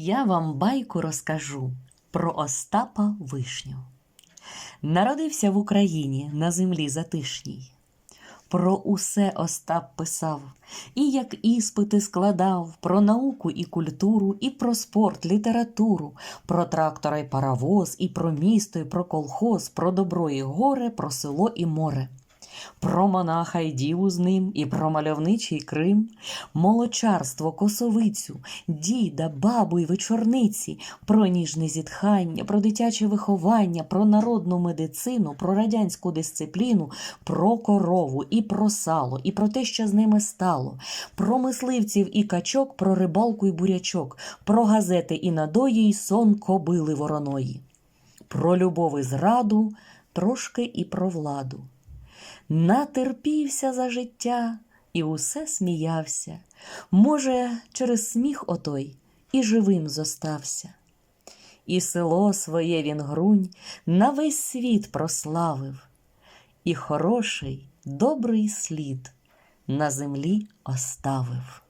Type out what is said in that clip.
Я вам байку розкажу про Остапа Вишню. Народився в Україні на землі затишній. Про усе Остап писав, і як іспити складав, про науку і культуру, і про спорт, літературу, про трактора й паровоз, і про місто, і про колхоз, про добро і горе, про село і море. Про монаха й діву з ним, і про мальовничий Крим, молочарство, косовицю, діда, бабу й вечорниці, про ніжне зітхання, про дитяче виховання, про народну медицину, про радянську дисципліну, про корову і про сало, і про те, що з ними стало, про мисливців і качок, про рибалку й бурячок, про газети і надої, й сон кобили вороної, про любов і зраду, трошки і про владу. Натерпівся за життя і усе сміявся. Може, через сміх отой і живим зостався. І село своє він грунь на весь світ прославив, і хороший, добрий слід на землі оставив.